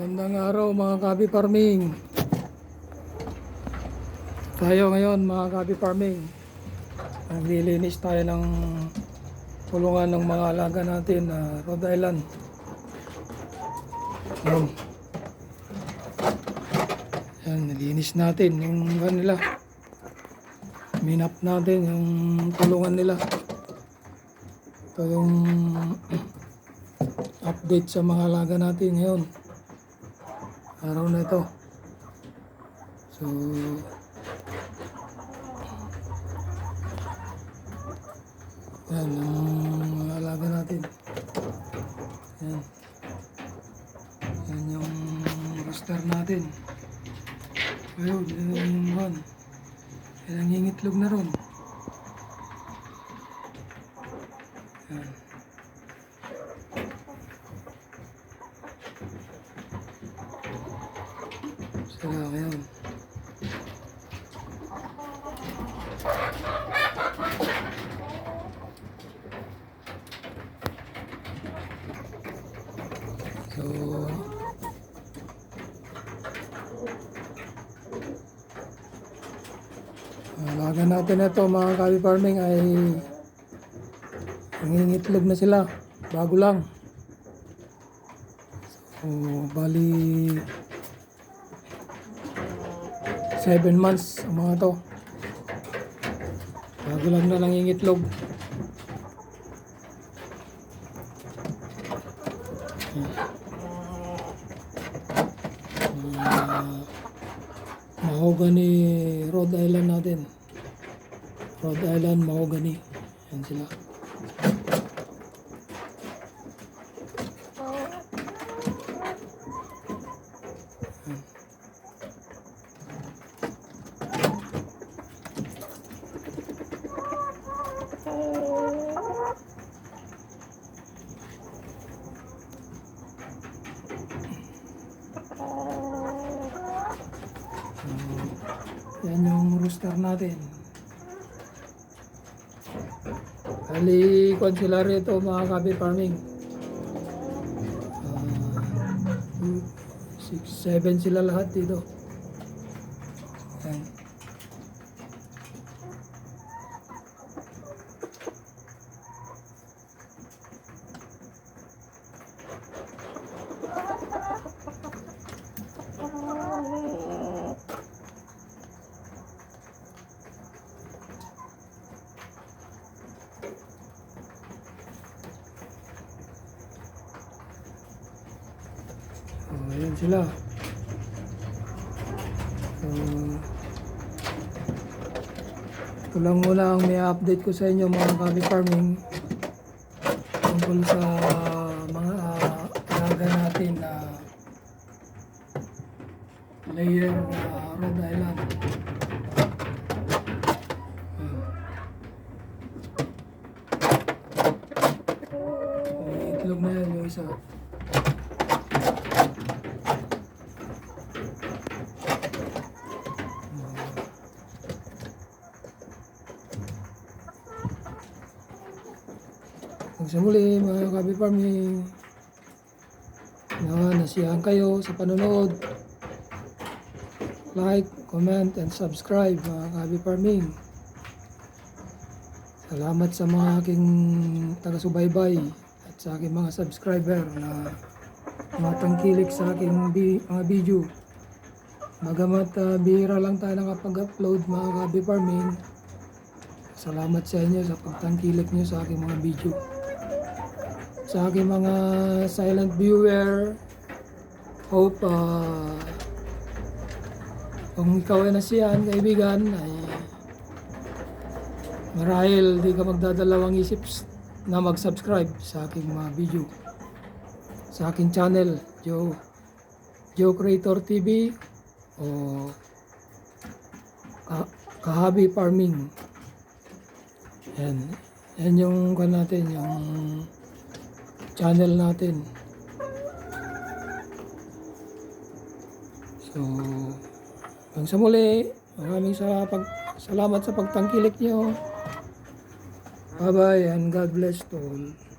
Magandang araw mga kabi farming. Tayo ngayon mga kabi farming. Naglilinis tayo ng kulungan ng mga alaga natin na Rhode Island. Yan. Yan, nilinis natin yung kanila. Minap natin yung kulungan nila. Ito yung update sa mga alaga natin ngayon. Araw na ito. So, yan ang alaga natin. Yan. Yan yung roster natin. Ayun, yan yung. Yan ang hingitlog na ron. Sila ngayon. So, alaga natin ito mga kabi farming ay nangingitlog na sila bago lang so bali 7 months ang mga to. Bago lang na nangingitlog uh, mahogany Rhode Island natin. Rhode Island mahogany. Yan sila yan yung rooster natin Bali, kwan sila rito mga kabi farming. Uh, six, seven sila lahat dito. Yan. Oh, ayan sila. So, ito lang muna ang may update ko sa inyo mga kabi farming tungkol sa mga uh, natin na layer na Rhode Island. May itlog na yan yung isa. Hanggang sa muli mga kabi farming. Na nasiyahan kayo sa panonood. Like, comment, and subscribe mga kabi farming. Salamat sa mga aking taga-subaybay at sa aking mga subscriber na mga tangkilik sa aking bi- mga video. Bagamat uh, bihira lang tayo nakapag-upload mga kabi farming, salamat sa inyo sa pagtangkilik nyo sa aking mga video sa aking mga silent viewer. Hope uh, kung ikaw ay nasiyahan, kaibigan, ay marahil di ka magdadalawang isip na mag-subscribe sa aking mga video. Sa aking channel, Joe, Joe Creator TV o Ka Kahabi Farming. Yan. Yan yung kan natin, yung channel natin. So, hanggang sa muli, maraming sa pag salamat sa pagtangkilik nyo. Bye-bye and God bless to all.